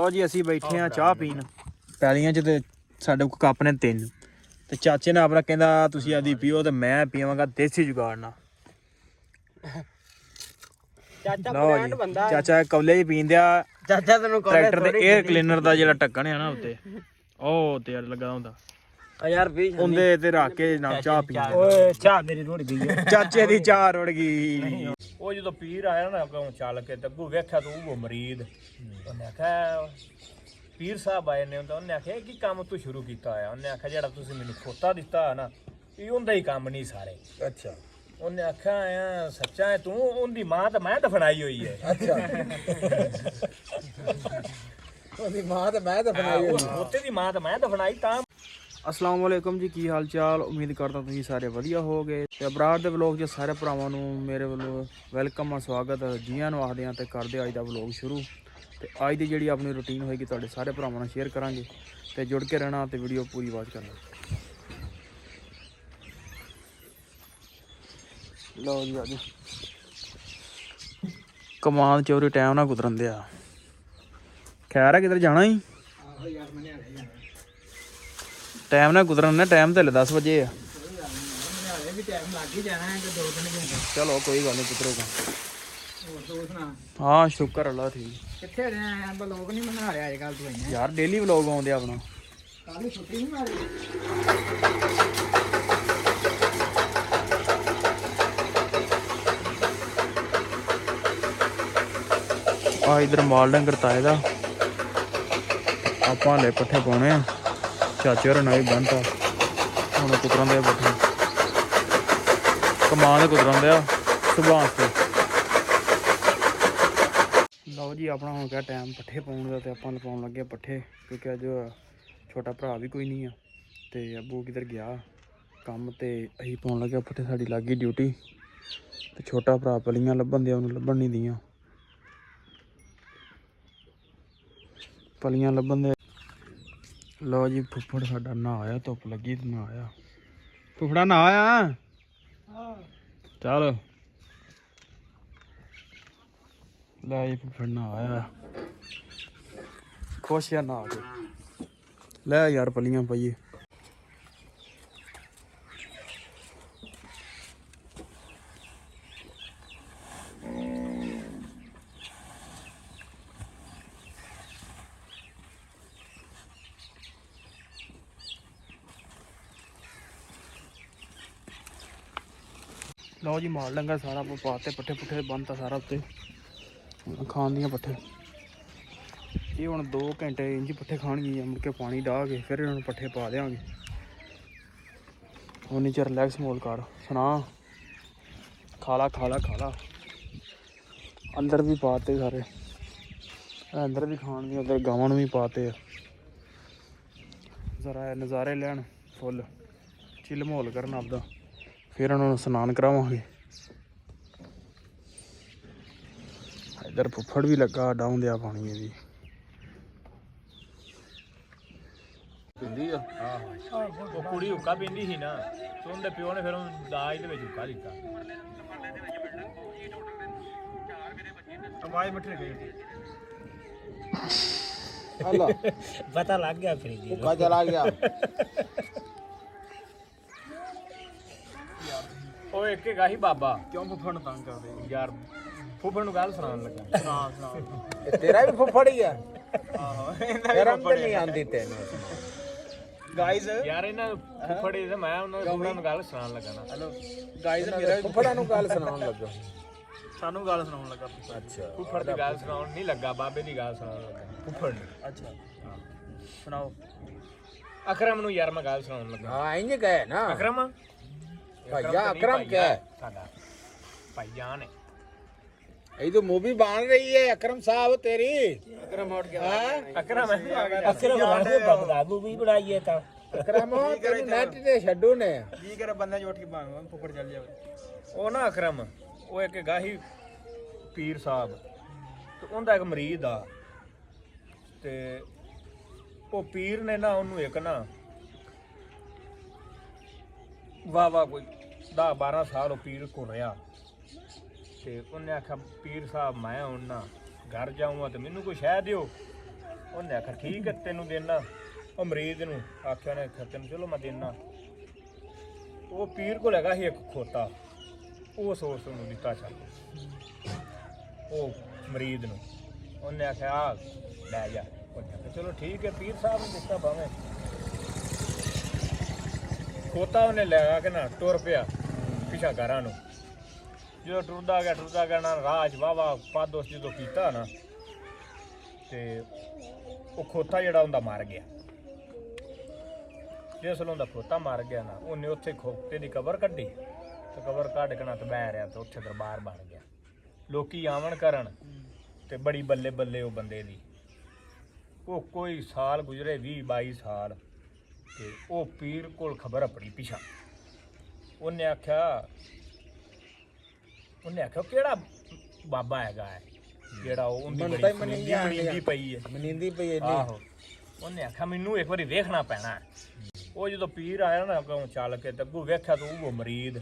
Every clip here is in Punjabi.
ਲਓ ਜੀ ਅਸੀਂ ਬੈਠੇ ਆ ਚਾਹ ਪੀਣ। ਪੈਲੀਆਂ 'ਚ ਤੇ ਸਾਡੇ ਕੋਲ ਕੱਪ ਨੇ ਤਿੰਨ। ਤੇ ਚਾਚੇ ਨੇ ਆਪਣਾ ਕਹਿੰਦਾ ਤੁਸੀਂ ਆਦੀ ਪੀਓ ਤੇ ਮੈਂ ਪੀਵਾਂਗਾ ਦੇਸੀ ਜੁਗਾੜ ਨਾਲ। ਚਾਚਾ ਲਓ ਜੀ ਚਾਚਾ ਕਵਲੇ 'ਚ ਪੀਂਦਿਆ ਚਾਚਾ ਤੈਨੂੰ ਟਰੈਕਟਰ ਦੇ 에ਅਰ ਕਲੀਨਰ ਦਾ ਜਿਹੜਾ ਢੱਕਣ ਆ ਨਾ ਉੱਤੇ। ਉਹ ਤੇ ਲੱਗਾ ਹੁੰਦਾ। ਆ ਯਾਰ ਵੀ ਉਹਦੇ ਤੇ ਰੱਖ ਕੇ ਨਾ ਚਾਹ ਪੀਂਦੇ ਓਏ ਚਾਹ ਮੇਰੀ ਰੁੜ ਗਈ ਚਾਚੇ ਦੀ ਚਾਹ ਰੁੜ ਗਈ। ਉਹ ਜਦੋਂ ਪੀਰ ਆਇਆ ਨਾ ਅੱਗੋਂ ਚੱਲ ਕੇ ਤੇ ਅੱਗੋਂ ਵੇਖਿਆ ਤੂੰ ਉਹ ਮਰੀਦ। ਉਹਨੇ ਆਖਿਆ ਪੀਰ ਸਾਹਿਬ ਆਏ ਨੇ ਉਹਨੇ ਆਖਿਆ ਇਹ ਕੀ ਕੰਮ ਤੂੰ ਸ਼ੁਰੂ ਕੀਤਾ ਆ ਉਹਨੇ ਆਖਿਆ ਜਿਹੜਾ ਤੁਸੀਂ ਮੈਨੂੰ ਖੋਤਾ ਦਿੱਤਾ ਨਾ ਇਹ ਉਹਦਾ ਹੀ ਕੰਮ ਨਹੀਂ ਸਾਰੇ। ਅੱਛਾ। ਉਹਨੇ ਆਖਿਆ ਆ ਸੱਚਾ ਹੈ ਤੂੰ ਉਹਦੀ ਮਾਂ ਤਾਂ ਮੈਂ ਦਫਨਾਈ ਹੋਈ ਹੈ ਅੱਛਾ। ਉਹਦੀ ਮਾਂ ਤੇ ਮੈਂ ਬਣਾਈ ਉਹ ਖੋਤੇ ਦੀ ਮਾਂ ਤਾਂ ਮੈਂ ਦਫਨਾਈ ਤਾਂ ਅਸਲਾਮ ਵਾਲੇਕੁਮ ਜੀ, ਕੀ ਹਾਲ ਚਾਲ ਉਮੀਦ ਕਰਦਾ ਤੁਸੀਂ ਸਾਰੇ ਵਧੀਆ ਹੋਗੇ ਤੇ ਅਬਰਾਰ ਦੇ ਵਲੌਗ 'ਚ ਸਾਰੇ ਭਰਾਵਾਂ ਨੂੰ ਮੇਰੇ ਵੱਲੋਂ ਵੈਲਕਮ ਆ, ਸਵਾਗਤ ਜੀਆਂ ਨੂੰ ਆਖਦੇ ਆ ਤੇ ਕਰਦੇ ਅੱਜ ਦਾ ਵਲੌਗ ਸ਼ੁਰੂ। ਤੇ ਅੱਜ ਦੀ ਜਿਹੜੀ ਆਪਣੀ ਰੁਟੀਨ ਹੋਏਗੀ, ਤੁਹਾਡੇ ਸਾਰੇ ਭਰਾਵਾਂ ਨਾਲ ਸ਼ੇਅਰ ਕਰਾਂਗੇ। ਤੇ ਜੁੜ ਕੇ ਰਹਿਣਾ ਤੇ ਵੀਡੀਓ ਪੂਰੀ ਵਾਚ ਕਰਨਾ। ਲਓ ਜੀ ਅੱਜ ਕਮਾਲ ਚੋਰੀ ਟਾਈਮ ਨਾਲ ਗੁਜ਼ਰਨ ਦਿਆ। ਖੈਰ ਹੈ ਕਿਧਰ ਜਾਣਾ ਹੀ ਟਾਈਮ ਨਾਲ ਗੁਜ਼ਰਨ ਨੇ ਟਾਈਮ ਤੇ 10 ਵਜੇ ਆ। ਕਿ ਚਲੋ ਕੋਈ ਗੱਲ ਨਹੀਂ ਤੂੰ ਸੁਣਾ ਹਾਂ ਸ਼ੁਕਰ ਅੱਲਾ ਠੀਕ। ਕਿੱਥੇ ਰਹੇ ਆ ਬਲੌਗ ਨਹੀਂ ਬਣਾ ਰਿਹਾ ਅੱਜ ਕੱਲ ਤੂੰ ਇੰਨਾ। ਯਾਰ ਡੇਲੀ ਵਲੌਗ ਆਉਂਦੇ ਆ ਆਪਣਾ। ਕੱਲ ਛੁੱਟੀ ਨਹੀਂ ਮਾਰੀ? ਆ ਇਧਰ ਮਾਲ ਡੰਗਰ ਤਾਏ ਦਾ। ਆਪਾਂ ਲੈ ਪੱਠੇ ਪਾਉਣੇ ਆ। ਚਾਚੇ ਹੋਰ ਨਵੇਂ ਬੰਨਤਾ। ਹੁਣ ਕੁਤਰਾਂ ਦੇ ਪੱਠੇ ਕਮਾਲ ਦੇ ਕੁਤਰਾਂ ਦੇ ਆ ਸੁਭਾਂ ਤੇ। ਲਓ ਜੀ, ਆਪਣਾ ਹੋ ਗਿਆ ਟਾਈਮ ਪੱਠੇ ਪਾਉਣ ਦਾ ਤੇ ਆਪਾਂ ਲਪਾਉਣ ਲੱਗੇ ਪੱਠੇ, ਕਿਉਂਕਿ ਅੱਜ ਛੋਟਾ ਭਰਾ ਵੀ ਕੋਈ ਨਹੀਂ ਆ। ਤੇ ਅੱਬੂ ਕਿਧਰ ਗਿਆ? ਕੰਮ ਤੇ ਅਸੀਂ ਪਾਉਣ ਲੱਗੇ ਪੱਠੇ, ਸਾਡੀ ਲੱਗੀ ਡਿਊਟੀ ਤੇ ਛੋਟਾ ਭਰਾ ਪਲੀਆਂ ਲੱਭਣ ਦਿਆ, ਉਹਨੂੰ ਲੱਭਣ ਨਹੀਂ ਦੀਆਂ। ਪਲੀਆਂ ਲੱਭਣ ਦੇ ਲਓ ਜੀ, ਫੁੱਫੜ ਸਾਡਾ ਨਾ ਆਇਆ, ਧੁੱਪ ਲੱਗੀ ਤੇ ਨਾ ਆਇਆ। ਫੁੱਫੜਾ ਨਾ ਆਇਆ? ਚੱਲ। ਲੈ ਜੀ, ਫੁੱਫੜ ਨਾ ਆਇਆ। ਖੁਸ਼ ਆ ਨਾ ਆ ਕੇ। ਲੈ ਯਾਰ, ਪਲੀਆਂ ਪਈਏ। ਲਓ ਜੀ ਮਾਲ ਲੰਗਾ ਸਾਰਾ ਪਾਤੇ ਪੱਠੇ ਪੁੱਠੇ ਬੰਨਤਾ ਸਾਰਾ ਉੱਤੇ। ਹੁਣ ਖਾਣ ਦੀਆਂ ਪੱਠੇ। ਇਹ ਹੁਣ 2 ਘੰਟੇ ਇੰਜ ਪੱਠੇ ਖਾਣਗੇ ਮੁੜ ਕੇ ਪਾਣੀ ਡਾਹ ਕੇ ਫਿਰ ਇਹਨਾਂ ਨੂੰ ਪੱਠੇ ਪਾ ਦੇਵਾਂਗੇ ਉਨੀ ਚਿਰ ਰਿਲੈਕਸ ਮੋਲ ਕਰ, ਸੁਣਾ। ਖਾਲਾ ਖਾਲਾ ਖਾਲਾ ਅੰਦਰ ਵੀ ਪਾਤੇ ਸਾਰੇ। ਅੰਦਰ ਵੀ ਖਾਣ ਦੀਆਂ ਉਧਰ ਗਾਵਾਂ ਨੂੰ ਵੀ ਪਾਤੇ ਜ਼ਰਾ ਨਜ਼ਾਰੇ ਲੈਣ, ਫੁੱਲ। ਚਿੱਲ ਮੋਲ ਕਰਨ ਆਪਦਾ। ਫਿਰ ਉਹਨਾਂ ਨੂੰ ਇਸ਼ਨਾਨ ਕਰਾਵਾਂਗੇ। ਇਧਰ ਫੁੱਫੜ ਵੀ ਲੱਗਾ ਡਾਉਂਦੇ ਆ ਪਾਣੀ ਇਹਦੀ ਪਿੰਦੀ ਆ? ਉਹ ਕੁੜੀ ਹੁੱਕਾ ਪੀਂਦੀ ਸੀ ਨਾ ਤੇ ਉਹਦੇ ਪਿਓ ਨੇ ਫਿਰ ਉਹਨੂੰ ਦਾਜ ਦੇ ਵਿੱਚ ਹੁੱਕਾ ਦਿੱਤਾ। ਆਵਾਜ਼ ਮੱਠੇ ਗਈ ਹਲਾ। ਪਤਾ ਲੱਗ ਗਿਆ ਫਿਰ ਜੀ ਭੁੱਖਾ ਚਲਾ ਗਿਆ। ਇੱਕ ਹੈਗਾ ਸੀ ਬਾਬਾ। ਕਿਉਂ ਫੁੱਫੜ ਨੂੰ ਤੰਗ ਕਰਦੇ? ਯਾਰ ਫੁੱਫੜ ਨੂੰ ਗੱਲ ਸੁਣਾਉਣ ਲੱਗਾ। ਸੁਣਾ ਸੁਣਾ ਇਹ ਤੇਰਾ ਵੀ ਫੁੱਫੜ ਹੀ ਆ। ਆਹੋ ਸ਼ਰਮ ਤੇ ਨਹੀਂ ਆਂਦੀ ਤੈਨੂੰ। ਗਾਇਜ਼ ਯਾਰ ਇਹਨਾਂ ਨੂੰ ਫੁੱਫੜ ਮੈਂ ਉਹਨਾਂ ਦੋਨਾਂ ਨੂੰ ਗੱਲ ਸੁਣਾਉਣ ਲੱਗਾ ਨਾ। ਹੈਲੋ ਗਾਇਜ਼ ਮੇਰਾ ਵੀ ਫੁੱਫੜਾਂ ਨੂੰ ਗੱਲ ਸੁਣਾਉਣ ਲੱਗਾ। ਸਾਨੂੰ ਗੱਲ ਸੁਣਾਉਣ ਲੱਗਾ ਫੁੱਫੜ। ਅੱਛਾ। ਫੁੱਫੜ ਦੀ ਗੱਲ ਸੁਣਾਉਣ ਨਹੀਂ ਲੱਗਾ ਬਾਬੇ ਦੀ ਗੱਲ ਸੁਣਾਉਣ ਲੱਗਾ। ਫੁੱਫੜ। ਨੂੰ ਅੱਛਾ ਸੁਣਾਓ। ਅਕਰਮ ਨੂੰ ਯਾਰ ਮੈਂ ਗੱਲ ਸੁਣਾਉਣ ਲੱਗਾ। ਹਾਂ ਇੰਜ ਗਏ ਨਾ। ਅਕਰਮ? ਭਾਈਆ ਅਕਰਮ ਭਾਈਆ ਕਿਆ ਹੈ? ਸਾਡਾ। ਭਾਈਜਾਨ ਹੈ ਇਹ ਤਾਂ ਮੂਵੀ ਬਣ ਰਹੀ ਹੈ ਅਕਰਮ ਸਾਹਿਬ ਤੇਰੀ। ਅਕਰਮ ਹਟ ਗਿਆ। ਹਾਂ? ਅਕਰਮ ਹੈ ਅਕਰਮ ਰਾਹੇ ਬਗਦਾਦੂ ਵੀ ਬਣਾਈਏ ਤਾਂ। ਅਕਰਮ ਤੈਨੂੰ ਨੈਟ ਤੇ ਛੱਡੂ ਨੇ। ਜੀ ਕਰ? ਬੰਦਾ ਜੋ ਉੱਠ ਕੇ ਭਾਵੇਂ ਫੁੱਫੜ ਚੱਲ ਜਾਵੇ। ਉਹ ਨਾ ਅਕਰਮ ਉਹ ਇੱਕ ਗਾਹੀ ਪੀਰ ਸਾਹਿਬ। ਤੇ ਉਹਦਾ ਇੱਕ ਮਰੀਦ ਆ। ਤੇ ਉਹ ਪੀਰ ਨੇ ਨਾ ਉਹਨੂੰ ਇੱਕ ਨਾ ਵਾਹ ਵਾਹ ਕੋਈ 10 12 ਸਾਲ ਉਹ ਪੀਰ ਘੁਰਿਆ ਤੇ ਉਹਨੇ ਆਖਿਆ, ਪੀਰ ਸਾਹਿਬ, ਮੈਂ ਹੁਣ ਨਾ ਘਰ ਜਾਊਂਗਾ ਤੇ ਮੈਨੂੰ ਕੋਈ ਸ਼ਹਿ ਦਿਓ। ਉਹਨੇ ਆਖਿਆ, ਠੀਕ ਹੈ, ਤੈਨੂੰ ਦੇਣਾ ਉਹ ਮਰੀਜ਼ ਨੂੰ ਆਖਿਆ ਨੇ ਆਖਿਆ, ਤੈਨੂੰ ਚਲੋ ਮੈਂ ਦੇਣਾ ਉਹ ਪੀਰ ਕੋਲ ਹੈਗਾ ਸੀ ਇੱਕ ਖੋਤਾ। ਉਹ ਸੋਚ ਨੂੰ ਦਿੱਤਾ ਚੱਲ। ਉਹ ਮਰੀਜ਼ ਨੂੰ। ਉਹਨੇ ਆਖਿਆ, ਆ, ਲੈ ਜਾ। ਉਹਨੇ ਆਖਿਆ, ਚਲੋ ਠੀਕ ਹੈ, ਪੀਰ ਸਾਹਿਬ ਨੂੰ ਦਿੱਤਾ ਭਾਵੇਂ। ਖੋਤਾ ਉਹਨੇ ਲੈ ਕੇ ਨਾ ਟੁਰ ਪਿਆ ਪਿਛਾ ਘਰਾਂ ਨੂੰ। ਜਦੋਂ ਟੁਰਦਾ ਗਿਆ ਟੁਰਦਾ ਗਿਆ ਨਾ ਰਾਜ ਵਾਵਾ ਪਾਦੋਸ ਜਦੋਂ ਕੀਤਾ ਨਾ, ਤੇ ਉਹ ਖੋਤਾ ਜਿਹੜਾ ਹੁੰਦਾ ਮਰ ਗਿਆ। ਜਿਸ ਨੂੰ ਦਾ ਖੋਤਾ ਮਰ ਗਿਆ ਨਾ, ਉਹਨੇ ਉੱਥੇ ਖੋਤੇ ਦੀ ਕਬਰ ਕੱਢੀ ਤੇ ਕਬਰ ਕੱਢ ਕੇ ਨਾ ਤੇ ਬਹਿ ਰਿਹਾ ਤੇ ਉੱਥੇ ਦਰਬਾਰ ਬਣ ਗਿਆ। ਲੋਕੀ ਆਵਣ ਕਰਨ ਤੇ ਬੜੀ ਬੱਲੇ ਬੱਲੇ ਉਹ ਬੰਦੇ ਦੀ। ਉਹ ਕੋਈ ਸਾਲ ਗੁਜ਼ਰੇ 20 22 ਸਾਲ ਤੇ ਉਹ ਪੀਰ ਕੋਲ ਖਬਰ ਆਪਣੀ ਪਿਛਾ। ਉਹਨੇ ਆਖਿਆ ਉਹਨੇ ਆਖਿਆ ਕਿਹੜਾ ਬਾਬਾ ਹੈਗਾ ਹੈ? ਜਿਹੜਾ ਉਹ ਉਹਦੀ ਬੜੀ ਤਾਂ ਹੀ ਮਨੀ ਸੁਣੀਂਦੀ ਜਾਣ ਮਨੀਂਦੀ ਪਈ ਹੈ। ਮਨਿੰਦੀ ਪਈ ਇੰਨੀ। ਆਹੋ। ਉਹਨੇ ਆਖਿਆ ਮੈਨੂੰ ਇੱਕ ਵਾਰੀ ਵੇਖਣਾ ਪੈਣਾ ਹੈ। ਉਹ ਜਦੋਂ ਪੀਰ ਆਇਆ ਨਾ ਅੱਗੋਂ ਚੱਲ ਕੇ ਤੇ ਅੱਗੋਂ ਵੇਖਿਆ ਤਾਂ ਉਹ ਮਰੀਦ।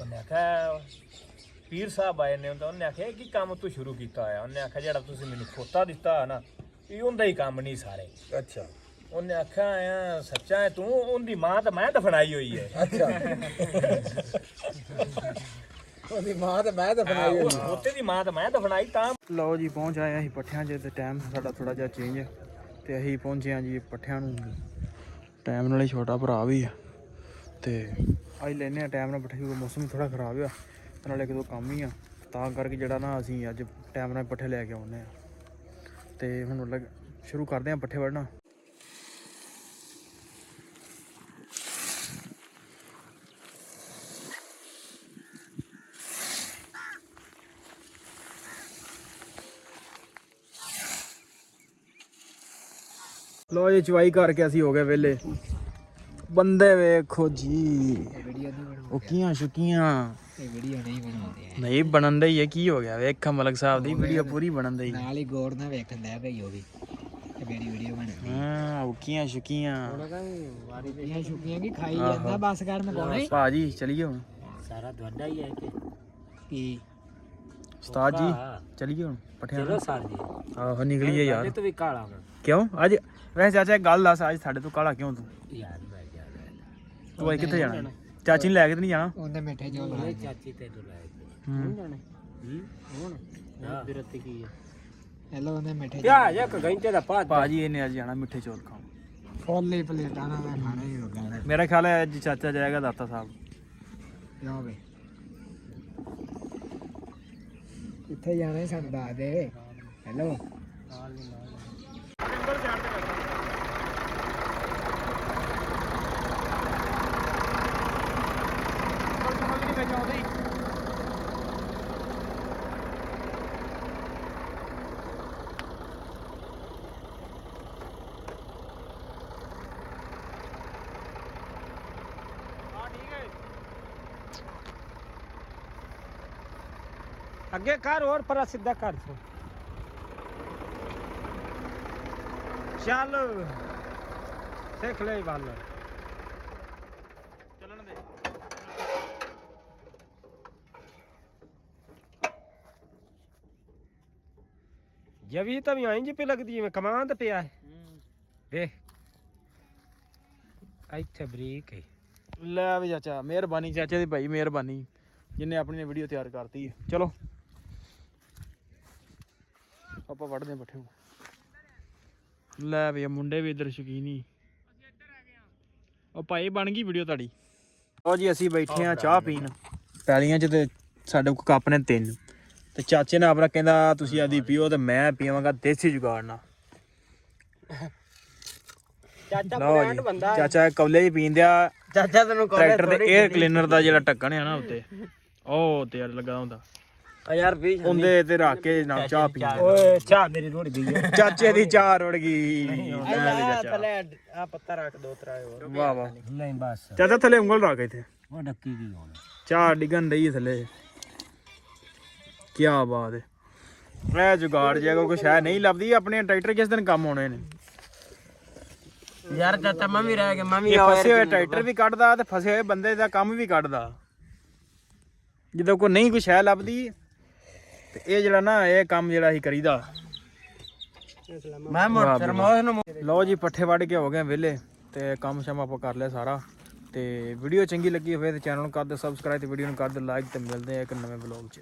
ਉਹਨੇ ਆਖਿਆ ਪੀਰ ਸਾਹਿਬ ਆਏ ਨੇ ਉਹਨੇ ਆਖਿਆ ਕੀ ਕੰਮ ਤੂੰ ਸ਼ੁਰੂ ਕੀਤਾ ਹੋਇਆ? ਉਹਨੇ ਆਖਿਆ ਜਿਹੜਾ ਤੁਸੀਂ ਮੈਨੂੰ ਖੋਤਾ ਦਿੱਤਾ ਹੈ ਨਾ ਇਹ ਉਹਦਾ ਹੀ ਕੰਮ ਨਹੀਂ ਸਾਰੇ। ਅੱਛਾ। ਉਹਨੇ ਆਖਿਆ ਆ ਸੱਚਾ ਹੈ ਤੂੰ ਉਹਦੀ ਮਾਂ ਤਾਂ ਮੈਂ ਦਫਨਾਈ ਹੋਈ ਹੈ ਅੱਛਾ। ਉਹਦੀ ਮਾਂ ਤੇ ਮੈਂ ਉਹ ਹੋਈ ਖੋਤੇ ਦੀ ਮਾਂ ਤਾਂ ਮੈਂ ਦਫਨਾਈ ਤਾਂ ਲਓ ਜੀ ਪਹੁੰਚ ਆਏ ਅਸੀਂ ਪੱਠਿਆਂ 'ਚ ਤੇ ਟਾਈਮ ਸਾਡਾ ਥੋੜਾ ਜਿਹਾ ਚੇਂਜ ਹੈ ਤੇ ਅਸੀਂ ਪਹੁੰਚੇ ਹਾਂ ਜੀ ਪੱਠਿਆਂ ਨੂੰ। ਟਾਈਮ ਨਾਲ ਹੀ ਛੋਟਾ ਭਰਾ ਵੀ ਆ। ਤੇ ਅੱਜ ਲੈਨੇ ਆ ਟਾਈਮ ਨਾਲ ਪੱਠੇ ਕਿਉਂਕਿ ਮੌਸਮ ਥੋੜਾ ਖਰਾਬ ਆ। ਤੇ ਨਾਲੇ ਕਿਦੋਂ ਕੰਮ ਹੀ ਆ। ਤਾਂ ਕਰਕੇ ਜਿਹੜਾ ਨਾ ਅਸੀਂ ਅੱਜ ਟਾਈਮ ਨਾਲ ਪੱਠੇ ਲੈ ਕੇ ਆਉਨੇ ਆ ਤੇ ਹੁਣ ਲੱਗ ਸ਼ੁਰੂ ਕਰਦੇ ਆ ਪੱਠੇ ਵੜਨਾ ਲੋ ਜੀ ਚਵਾਈ ਕਰਕੇ ਅਸੀਂ ਹੋ ਗਏ ਵੇਲੇ ਬੰਦੇ ਵੇਖੋ ਜੀ। ਉਹ ਕੀਆਂ ਸ਼ੁਕੀਆਂ। ਇਹ ਵੀਡੀਓ ਨਹੀਂ ਬਣਾਉਂਦੇ ਨਹੀਂ ਬਣਨ ਦਾ ਹੀ ਹੈ ਕੀ ਹੋ ਗਿਆ? ਵੇਖ ਮਲਕ ਸਾਹਿਬ ਦੀ ਵੀਡੀਓ ਪੂਰੀ ਬਣਨ ਦੀ ਨਾਲ ਹੀ ਗੌਰ ਨਾਲ ਵੇਖਣ ਦਾ ਭਈ ਉਹ ਵੀ। ਤੇ ਮੇਰੀ ਵੀਡੀਓ ਬਣਦੀ ਹਾਂ ਉਹ ਕੀਆਂ ਸ਼ੁਕੀਆਂ। ਇਹ ਸ਼ੁਕੀਆਂ ਕੀ ਖਾਈ ਜਾਂਦਾ ਬਸ ਕਰ ਮਗਾਉਣਾ ਹੀ ਭਾਜੀ ਚਲੀਏ ਹੁਣ। ਸਾਰਾ ਤੁਹਾਡਾ ਹੀ ਹੈ ਕਿ ਕੀ? ਉਸਤਾਦ ਜੀ ਚਲੀਏ ਹੁਣ ਪਠਿਆ ਚਲੋ ਸਰ ਜੀ ਆਹੋ ਨਿਕਲੀਏ ਯਾਰ ਤੂੰ ਵੀ ਕਾਲਾ ਵਾ ਕਿਉਂ ਅੱਜ ਵੈਸੇ ਚਾਚਾ ਇੱਕ ਗੱਲ ਦੱਸ ਅੱਜ ਸਾਡੇ ਤੋਂ ਕਾਲਾ ਕਿਉਂ ਤੂੰ ਯਾਰ ਮੈਂ ਜਾ ਤੂੰ ਅੱਜ ਕਿੱਥੇ ਜਾਣਾ ਚਾਚੀ ਨੂੰ ਲੈ ਕੇ ਤੇ ਨਹੀਂ ਜਾਣਾ ਉਹਨੇ ਮਿੱਠੇ ਜੋ ਲਾਏ ਚਾਚੀ ਤੇ ਤੋਂ ਲਾਏ ਹੂੰ ਹੁਣ ਬਿਰਤੀ ਕੀ ਹੈ ਹੈਲੋ ਉਹਨੇ ਮਿੱਠੇ ਪਿਆ ਇੱਕ ਘੰਟੇ ਦਾ ਪਾ ਭਾਜੀ ਇਹਨੇ ਅੱਜ ਜਾਣਾ ਮਿੱਠੇ ਚੌਲ ਖਾਣ ਫੋਲੇ ਪਲੇਟਾਂ ਨਾਲ ਖਾਣਾ ਹੀ ਹੋ ਗਿਆ ਮੇਰਾ ਖਿਆਲ ਹੈ ਅੱਜ ਚਾਚਾ ਜਾਏਗਾ ਦਾਤਾ ਸਾਹਿਬ ਕਿਉਂ ਵੇ ਕਿੱਥੇ ਜਾਣਾ ਹੈ ਸਾਨੂੰ ਦੱਸ ਦੇ। ਹੈਲੋ ਅੱਗੇ ਕਰ ਹੋਰ ਪਰਾ ਸਿੱਧਾ ਕਰ ਤੂੰ ਚੱਲ। ਸਿੱਖ ਲੈ ਵੱਲ। ਚੱਲਣ ਦੇ। ਜਵੀ ਤਾਂ ਵੀ ਆਈ ਜੀ ਪੇ ਲੱਗਦੀ ਜਿਵੇਂ ਕਮਾਂਦ ਪਿਆ ਹੈ। ਵੇਖ। ਇੱਥੇ ਬਰੀਕ ਹੈ। ਲੈ ਵੀ ਚਾਚਾ ਮਿਹਰਬਾਨੀ ਚਾਚੇ ਦੀ ਭਾਈ ਮਿਹਰਬਾਨੀ। ਜਿਨੇ ਆਪਣੀ ਨੇ ਵੀਡੀਓ ਤਿਆਰ ਕਰਤੀ ਹੈ। ਚਲੋ। ਆਪਾਂ ਵੜਦੇ ਹਾਂ ਪੱਠੇ ਲੈ ਵੀ ਇਹ ਮੁੰਡੇ ਵੀ ਇਧਰ ਸ਼ਕੀਨੀ ਉਹ ਭਾਈ ਬਣ ਗਈ ਵੀਡੀਓ ਤੁਹਾਡੀ। ਲਓ ਜੀ ਅਸੀਂ ਬੈਠੇ ਆ ਚਾਹ ਪੀਣ। ਪੈਲੀਆਂ 'ਚ ਤੇ ਸਾਡੇ ਕੋਲ ਕੱਪ ਨੇ ਤਿੰਨ। ਤੇ ਚਾਚੇ ਨੇ ਆਪਣਾ ਕਹਿੰਦਾ ਤੁਸੀਂ ਆਦੀ ਪੀਓ ਤੇ ਮੈਂ ਪੀਵਾਂਗਾ ਦੇਸੀ ਜੁਗਾੜ ਨਾਲ। ਚਾਚਾ ਲਓ ਜੀ ਚਾਚਾ ਕੌਲੇ 'ਚ ਪੀਂਦਿਆ ਚਾਚਾ ਤੈਨੂੰ ਟਰੈਕਟਰ ਦੇ 에ਅਰ ਕਲੀਨਰ ਦਾ ਜਿਹੜਾ ਢੱਕਣ ਹੈ ਨਾ ਉੱਤੇ। ਉਹ ਤੇ ਲੱਗਾ ਹੁੰਦਾ ਯਾਰ ਵੀ ਉਹਦੇ ਤੇ ਰੱਖ ਕੇ ਨਾਲ ਚਾਹ ਪੀ ਓਏ ਚਾਹ ਮੇਰੀ ਰੋੜ ਗਈ ਹੈ ਚਾਚੇ ਦੀ ਚਾਹ ਰੁੜ ਗਈ। ਲੈ ਵੀ ਚਾਚਾ ਆ ਪੱਤਾ ਰੱਖ ਦੋ ਤਰਾ ਹੋਰ। ਵਾਹ ਵਾਹ। ਨਹੀਂ ਬਸ। ਚਾਚਾ ਥੱਲੇ ਉਂਗਲ ਰੱਖ ਇੱਥੇ। ਉਹ ਡੱਕੀ ਗਈ ਹੁਣ। ਚਾਹ ਡਿੱਗਣ ਰਹੀ ਥੱਲੇ। ਕੀ ਬਾਤ ਹੈ ਇਹ ਜੁਗਾੜ ਜਿਹਾ ਕੋਈ ਸ਼ਾਇਦ ਨਹੀਂ ਲੱਭਦੀ ਆਪਣੇ ਟਰੈਕਟਰ ਕਿਸ ਦਿਨ ਕੰਮ ਆਉਣੇ ਨੇ। ਯਾਰ ਚਾਚਾ ਮੈਂ ਵੀ ਰਹਿ ਗਿਆ ਮੈਂ ਇਹ ਫਸੇ ਹੋਏ ਟਰੈਕਟਰ ਵੀ ਕੱਢਦਾ ਤੇ ਫਸੇ ਹੋਏ ਬੰਦੇ ਦਾ ਕੰਮ ਵੀ ਕੱਢਦਾ। ਜਦੋਂ ਕੋਈ ਨਹੀਂ ਕੋਈ ਸ਼ੈ ਲੱਭਦੀ ਤੇ ਇਹ ਜਿਹੜਾ ਨਾ ਇਹ ਕੰਮ ਜਿਹੜਾ ਅਸੀਂ ਕਰੀਦਾ। ਮੈਂ ਬਈ ਵਾਹ। ਨੂੰ ਲਓ ਜੀ ਪੱਠੇ ਵੱਢ ਕੇ ਹੋ ਗਏ ਵਿਹਲੇ ਤੇ ਕੰਮ ਸ਼ਮ ਆਪਾਂ ਕਰ ਲਿਆ ਸਾਰਾ। ਤੇ ਵੀਡੀਓ ਚੰਗੀ ਲੱਗੀ ਹੋਵੇ ਤੇ ਚੈਨਲ ਨੂੰ ਕਰ ਦਿਓ ਸਬਸਕ੍ਰਾਈਬ ਤੇ ਵੀਡੀਓ ਨੂੰ ਕਰ ਦਿਓ ਲਾਈਕ ਤੇ ਮਿਲਦੇ ਆ ਇੱਕ ਨਵੇਂ ਵਲੌਗ 'ਚ।